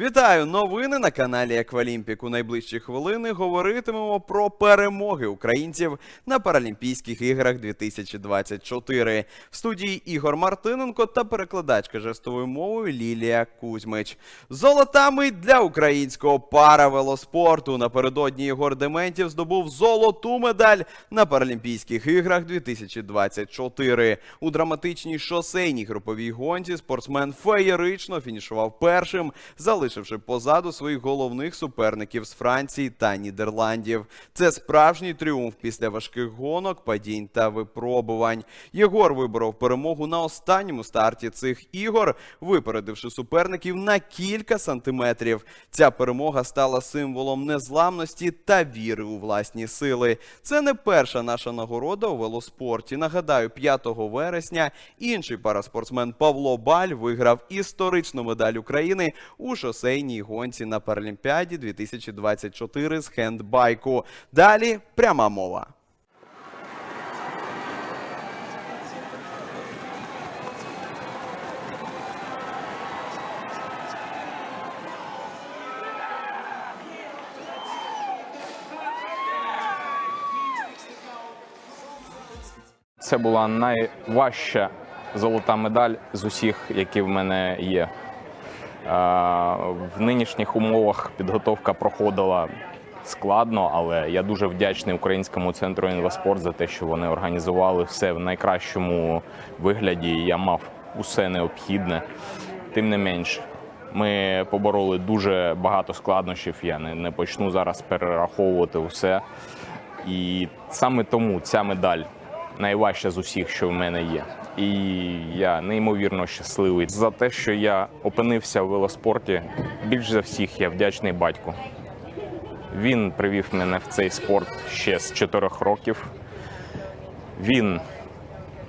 Вітаю! Новини на каналі Еквалімпік. У найближчі хвилини говоритимемо про перемоги українців на Паралімпійських іграх 2024. В студії Ігор Мартиненко та перекладачка жестовою мовою Лілія Кузьмич. Золота мить для українського паравелоспорту. Напередодні Ігор Дементів здобув золоту медаль на Паралімпійських іграх 2024. У драматичній шосейній груповій гонці спортсмен феєрично фінішував першим, залишивши позаду своїх головних суперників з Франції та Нідерландів. Це справжній тріумф після важких гонок, падінь та випробувань. Єгор виборов перемогу на останньому старті цих ігор, випередивши суперників на кілька сантиметрів. Ця перемога стала символом незламності та віри у власні сили. Це не перша наша нагорода у велоспорті. Нагадаю, 5 вересня інший параспортсмен Павло Баль виграв історичну медаль України у шосейній гонці на Паралімпіаді 2024 з хендбайку. Далі пряма мова. Це була найважча золота медаль з усіх, які в мене є. В нинішніх умовах підготовка проходила складно, але я дуже вдячний українському центру інвеспорт за те, що вони організували все в найкращому вигляді. Я мав усе необхідне. Тим не менш, ми побороли дуже багато складнощів. Я не, не почну зараз перераховувати усе. І саме тому ця медаль найважча з усіх, що в мене є. І я неймовірно щасливий за те, що я опинився в велоспорті. Більш за всіх я вдячний батьку. Він привів мене в цей спорт ще з 4 років. Він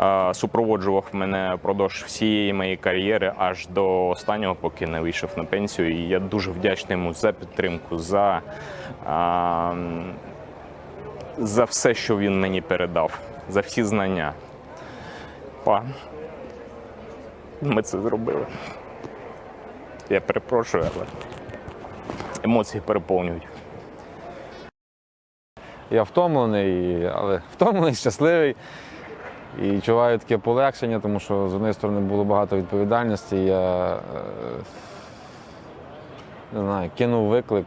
е, супроводжував мене впродовж всієї моєї кар'єри аж до останнього, поки не вийшов на пенсію. І я дуже вдячний йому за підтримку, за, е, за все, що він мені передав, за всі знання. Па, ми це зробили. Я перепрошую, але емоції переповнюють. Я втомлений, але втомлений, щасливий. І відчуваю таке полегшення, тому що з однієї сторони було багато відповідальності. Я е, не знаю, кинув виклик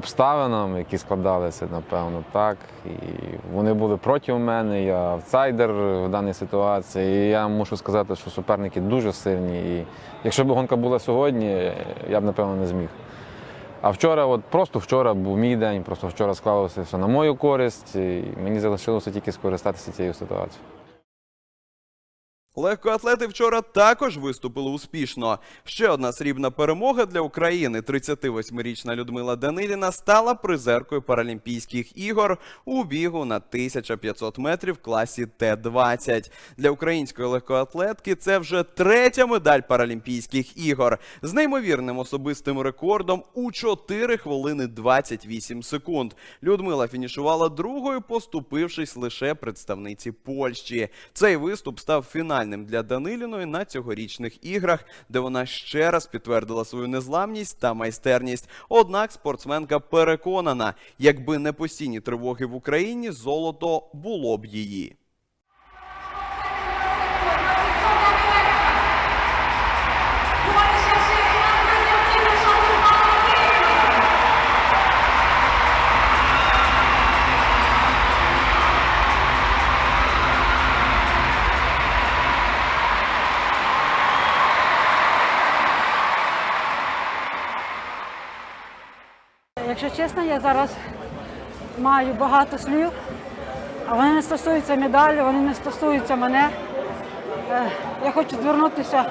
обставинам, які складалися, напевно, так. І вони були проти мене, я аутсайдер в даній ситуації. І я мушу сказати, що суперники дуже сильні. І якщо б гонка була сьогодні, я б напевно не зміг. А вчора, от просто вчора був мій день, просто вчора склалося все на мою користь, і мені залишилося тільки скористатися цією ситуацією. Легкоатлети вчора також виступили успішно. Ще одна срібна перемога для України. 38-річна Людмила Даниліна стала призеркою Паралімпійських ігор у бігу на 1500 метрів класі Т-20. Для української легкоатлетки це вже третя медаль Паралімпійських ігор з неймовірним особистим рекордом у 4 хвилини 28 секунд. Людмила фінішувала другою, поступившись лише представниці Польщі. Цей виступ став фінальним для Даниліної на цьогорічних іграх, де вона ще раз підтвердила свою незламність та майстерність. Однак спортсменка переконана, якби не постійні тривоги в Україні, золото було б її. Якщо чесно, я зараз маю багато слів, а вони не стосуються медалі, вони не стосуються мене. Е, Я хочу звернутися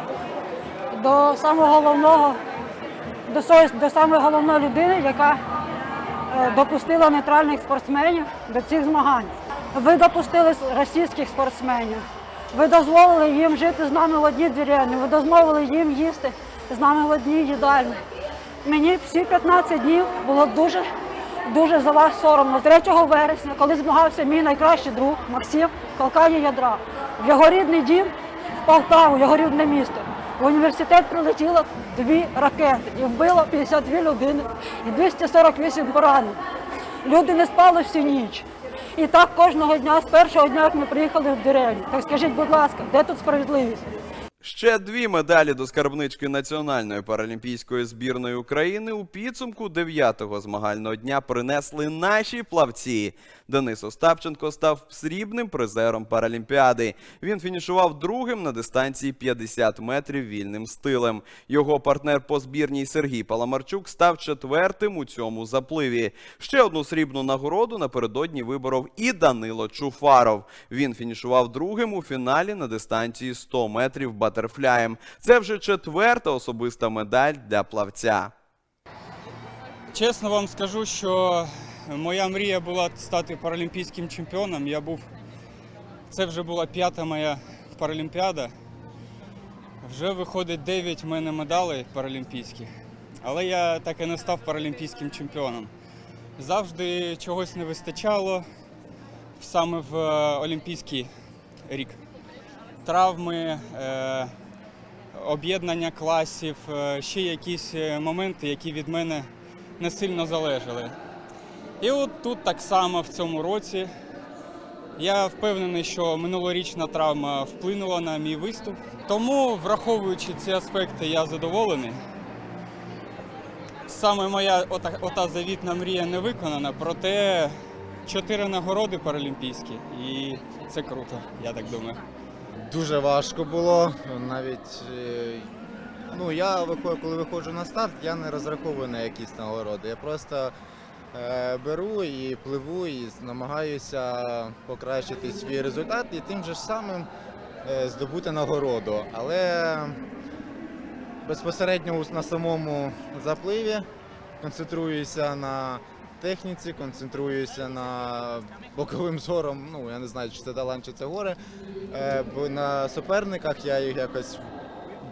до самого головного, до, до самої головної людини, яка е, допустила нейтральних спортсменів до цих змагань. Ви допустили російських спортсменів. Ви дозволили їм жити з нами в одній деревні, ви дозволили їм їсти з нами в одній їдальні. Мені всі 15 днів було дуже, дуже за вас соромно. 3 вересня, коли змагався мій найкращий друг Максим в Калкані ядра, в його рідний дім в Полтаву, його рідне місто. В університет прилетіло дві ракети і вбило 52 людини і 248 поранених. Люди не спали всю ніч. І так кожного дня, з першого дня, як ми приїхали в деревню. Так скажіть, будь ласка, де тут справедливість? Ще дві медалі до скарбнички національної паралімпійської збірної України у підсумку дев'ятого змагального дня принесли наші плавці. Денис Остапченко став срібним призером Паралімпіади. Він фінішував другим на дистанції 50 метрів вільним стилем. Його партнер по збірній Сергій Паламарчук став четвертим у цьому запливі. Ще одну срібну нагороду напередодні виборов і Данило Чуфаров. Він фінішував другим у фіналі на дистанції 100 метрів батерфляєм. Це вже четверта особиста медаль для плавця. Чесно вам скажу, що моя мрія була стати паралімпійським чемпіоном. Я був. Це вже була п'ята моя паралімпіада. Вже виходить 9 в мене медалей паралімпійських. Але я так і не став паралімпійським чемпіоном. Завжди чогось не вистачало саме в е, Олімпійський рік. Травми, е, об'єднання класів, е, ще якісь моменти, які від мене не сильно залежали. І от тут так само в цьому році я впевнений, що минулорічна травма вплинула на мій виступ. Тому, враховуючи ці аспекти, я задоволений. Саме моя ота, ота завітна мрія не виконана, проте чотири нагороди паралімпійські, і це круто, я так думаю. Дуже важко було. Навіть е, ну, я коли виходжу на старт, я не розраховую на якісь нагороди. Я просто беру і пливу, і намагаюся покращити свій результат і тим же самим е, здобути нагороду. Але безпосередньо на самому запливі концентруюся на техніці, концентруюся на боковим зором. Ну, я не знаю, чи це талант, чи це горе. Е, бо на суперниках я їх якось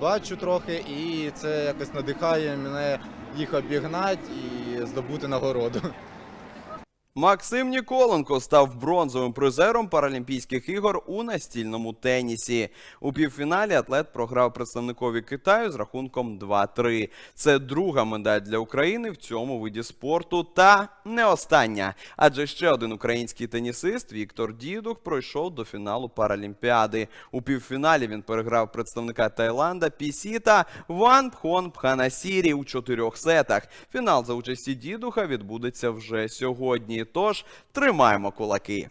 бачу трохи, і це якось надихає мене їх обігнати і здобути нагороду. Максим Ніколенко став бронзовим призером Паралімпійських ігор у настільному тенісі. У півфіналі атлет програв представникові Китаю з рахунком 2-3. Це друга медаль для України в цьому виді спорту. Та не остання. Адже ще один український тенісист Віктор Дідух пройшов до фіналу Паралімпіади. У півфіналі він переграв представника Таїланда Пісіта Ван Пхон Пханасірі у чотирьох сетах. Фінал за участі Дідуха відбудеться вже сьогодні. Тож тримаємо кулаки.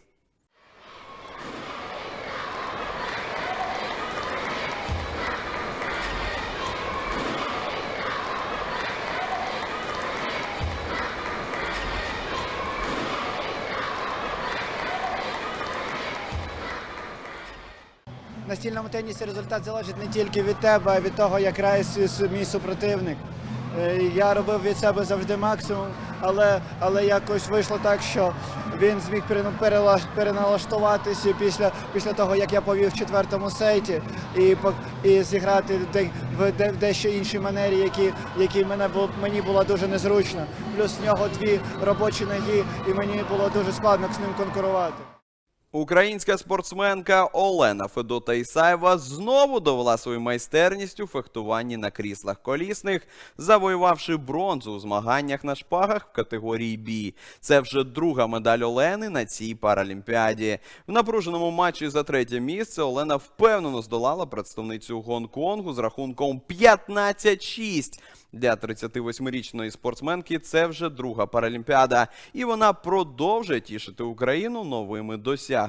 Настільному тенісі результат залежить не тільки від тебе, а від того, як грає мій супротивник. Е, Я робив від себе завжди максимум, але, але якось вийшло так, що він зміг перена- переналаштуватися після, після того, як я повів в четвертому сейті, і, і зіграти в дещо іншій манері, які, які мене бу- мені було дуже незручно. Плюс в нього дві робочі ноги, і мені було дуже складно з ним конкурувати. Українська спортсменка Олена Федота Ісаєва знову довела свою майстерність у фехтуванні на кріслах колісних, завоювавши бронзу у змаганнях на шпагах в категорії Бі. Це вже друга медаль Олени на цій паралімпіаді. В напруженому матчі за третє місце Олена впевнено здолала представницю Гонконгу з рахунком 15-6. Для 38-річної спортсменки це вже друга паралімпіада, і вона продовжує тішити Україну новими досягненнями.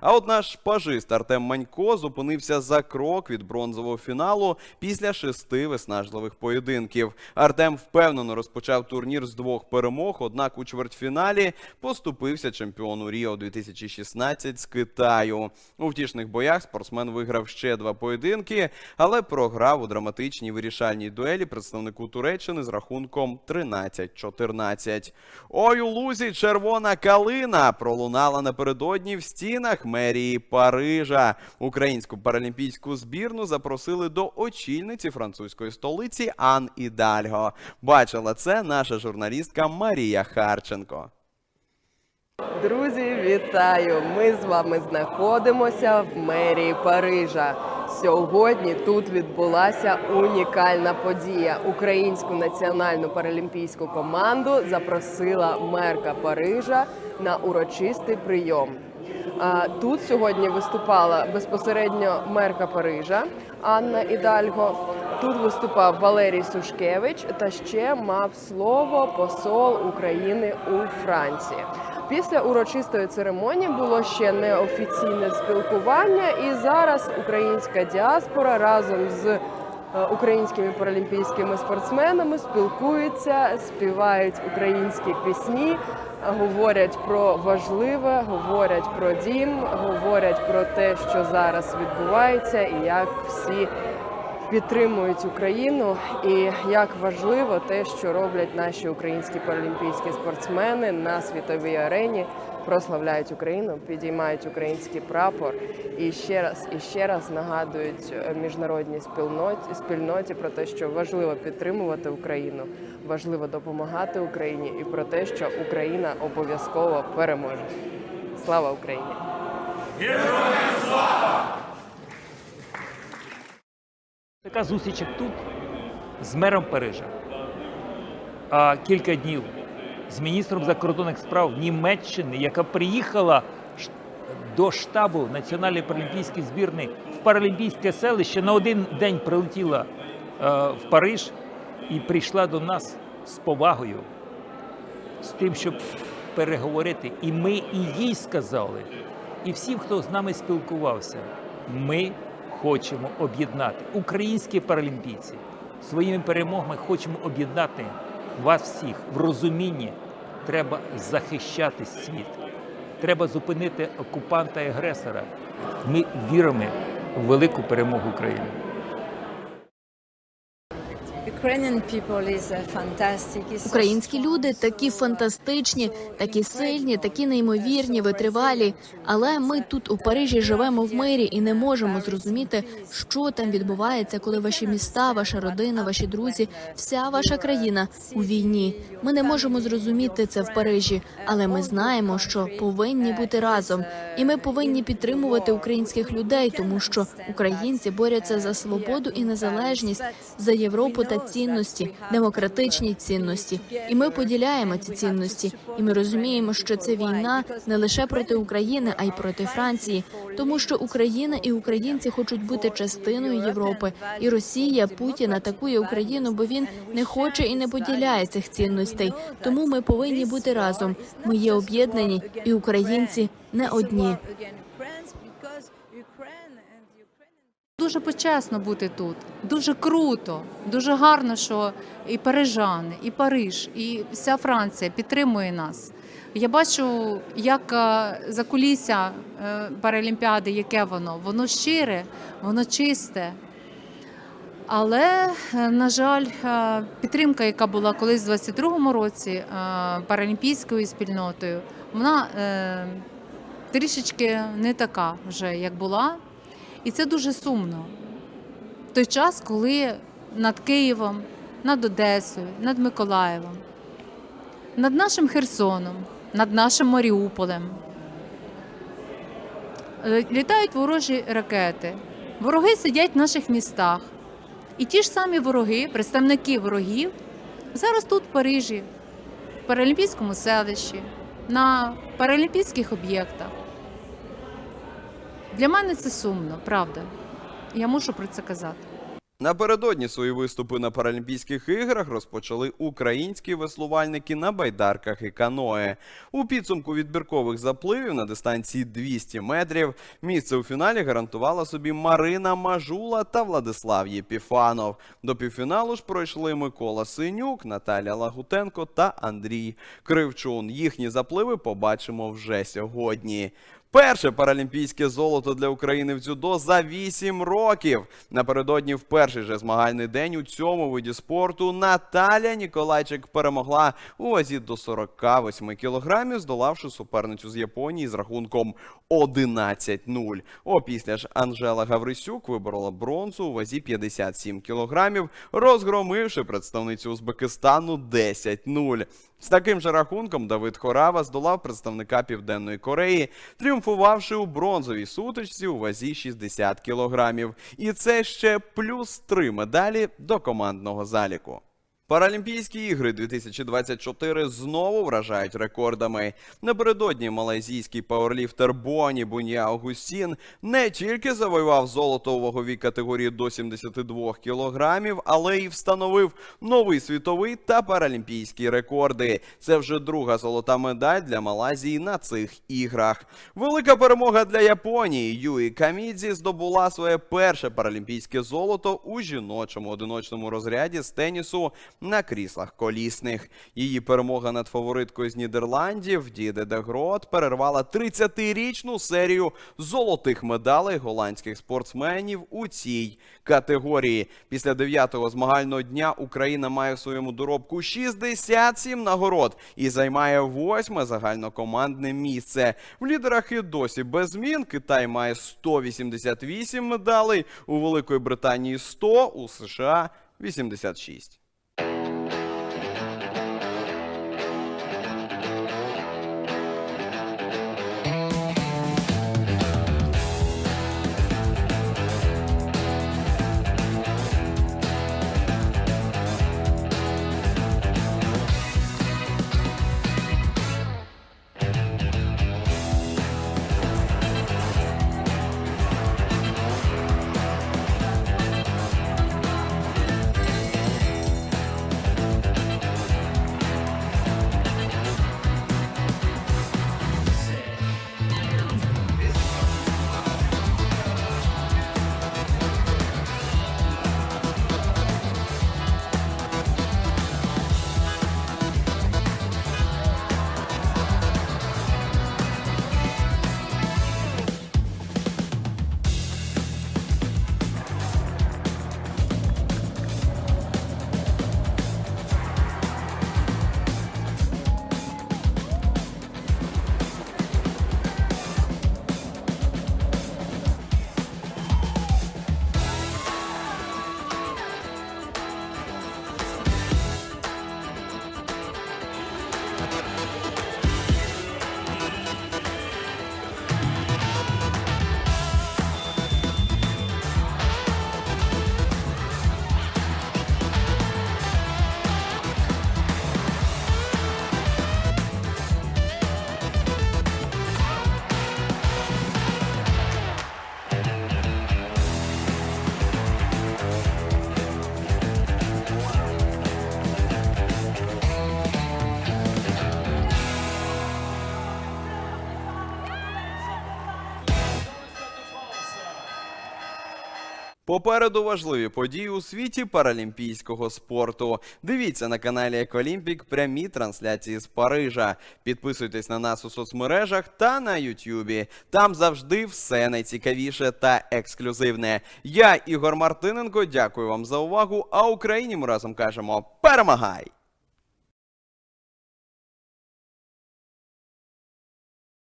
А от наш пажист Артем Манько зупинився за крок від бронзового фіналу після шести виснажливих поєдинків. Артем впевнено розпочав турнір з двох перемог, однак у чвертьфіналі поступився чемпіону Ріо 2016 з Китаю. У втішних боях спортсмен виграв ще два поєдинки, але програв у драматичній вирішальній дуелі представнику Туреччини з рахунком 13-14. Ой, у лузі червона калина пролунала напередодні в стінах мерії Парижа. Українську паралімпійську збірну запросили до очільниці французької столиці Ан Ідальго. Бачила це наша журналістка Марія Харченко. Друзі, вітаю! Ми з вами знаходимося в мерії Парижа. Сьогодні тут відбулася унікальна подія. Українську національну паралімпійську команду запросила мерка Парижа на урочистий прийом. Тут сьогодні виступала безпосередньо мерка Парижа Анна Ідальго. Тут виступав Валерій Сушкевич та ще мав слово посол України у Франції. Після урочистої церемонії було ще неофіційне спілкування, і зараз українська діаспора разом з е, українськими паралімпійськими спортсменами спілкуються, співають українські пісні, говорять про важливе, говорять про дім, говорять про те, що зараз відбувається, і як всі підтримують Україну, і як важливо те, що роблять наші українські паралімпійські спортсмени на світовій арені, прославляють Україну, підіймають український прапор і ще раз і ще раз нагадують е, міжнародній спільноті спільноті про те, що важливо підтримувати Україну, важливо допомагати Україні, і про те, що Україна обов'язково переможе. Слава Україні! Така зустріч тут з мером Парижа. Кілька днів з міністром закордонних справ Німеччини, яка приїхала до штабу Національної паралімпійської збірної в паралімпійське селище на один день прилетіла е, в Париж і прийшла до нас з повагою, з тим, щоб переговорити. І ми і їй сказали, і всім, хто з нами спілкувався, ми хочемо об'єднати українські паралімпійці. Своїми перемогами хочемо об'єднати вас всіх в розумінні. Треба захищати світ. Треба зупинити окупанта і агресора. Ми віримо в велику перемогу України. Українські люди такі фантастичні, такі сильні, такі неймовірні, витривалі. Але ми тут у Парижі живемо в мирі і не можемо зрозуміти, що там відбувається, коли ваші міста, ваша родина, ваші друзі, вся ваша країна у війні. Ми не можемо зрозуміти це в Парижі, але ми знаємо, що повинні бути разом, і ми повинні підтримувати українських людей, тому що українці борються за свободу і незалежність, за Європу та цінності, демократичні цінності. І ми поділяємо ці цінності. І ми розуміємо, що це війна не лише проти України, а й проти Франції, тому що Україна і українці хочуть бути частиною Європи. І Росія Путін атакує Україну, бо він не хоче і не поділяє цих цінностей. Тому ми повинні бути разом. Ми є об'єднані, і українці не одні. Дуже почесно бути тут, дуже круто, дуже гарно, що і парижани, і Париж, і вся Франція підтримує нас. Я бачу, як е, закулісся е, Паралімпіади, яке воно. Воно щире, воно чисте. Але, е, на жаль, підтримка, яка була колись у 22-му році паралімпійською спільнотою, вона трішечки не така вже, як була. І це дуже сумно. В той час, коли над Києвом, над Одесою, над Миколаєвом, над нашим Херсоном, над нашим Маріуполем е, літають ворожі ракети. Вороги сидять в наших містах. І ті ж самі вороги, представники ворогів, зараз тут, в Парижі, в Паралімпійському селищі, на паралімпійських об'єктах. Для мене це сумно, правда. Я мушу про це казати. Напередодні свої виступи на Паралімпійських іграх розпочали українські веслувальники на байдарках і каное. У підсумку відбіркових запливів на дистанції 200 метрів місце у фіналі гарантувала собі Марина Мажула та Владислав Єпіфанов. До півфіналу ж пройшли Микола Синюк, Наталя Лагутенко та Андрій Кривчун. Їхні запливи побачимо вже сьогодні. Перше паралімпійське золото для України в дзюдо за 8 років. Напередодні в перший же змагальний день у цьому виді спорту Наталя Ніколайчик перемогла у вазі до 48 кілограмів, здолавши суперницю з Японії з рахунком 11-0. Опісля ж Анжела Гаврисюк виборола бронзу у вазі 57 кілограмів, розгромивши представницю Узбекистану 10-0. З таким же рахунком Давид Хорава здолав представника Південної Кореї, тріумфувавши у бронзовій сутичці у вазі 60 кілограмів. І це ще плюс три медалі до командного заліку. Паралімпійські ігри 2024 знову вражають рекордами. Напередодні малайзійський пауерліфтер Боні Буня Аугустін не тільки завоював золото у ваговій категорії до 72 кілограмів, але й встановив новий світовий та паралімпійські рекорди. Це вже друга золота медаль для Малайзії на цих іграх. Велика перемога для Японії. Юї Камідзі здобула своє перше паралімпійське золото у жіночому одиночному розряді з тенісу на кріслах колісних. Її перемога над фавориткою з Нідерландів Діде де Грот перервала 30-річну серію золотих медалей голландських спортсменів у цій категорії. Після дев'ятого змагального дня Україна має в своєму доробку 67 нагород і займає восьме загальнокомандне місце. В лідерах і досі без змін Китай має 188 медалей, у Великої Британії 100, у США 86. Попереду важливі події у світі паралімпійського спорту. Дивіться на каналі Еколімпік прямі трансляції з Парижа. Підписуйтесь на нас у соцмережах та на Ютюбі. Там завжди все найцікавіше та ексклюзивне. Я, Ігор Мартиненко, дякую вам за увагу. А Україні ми разом кажемо перемагай!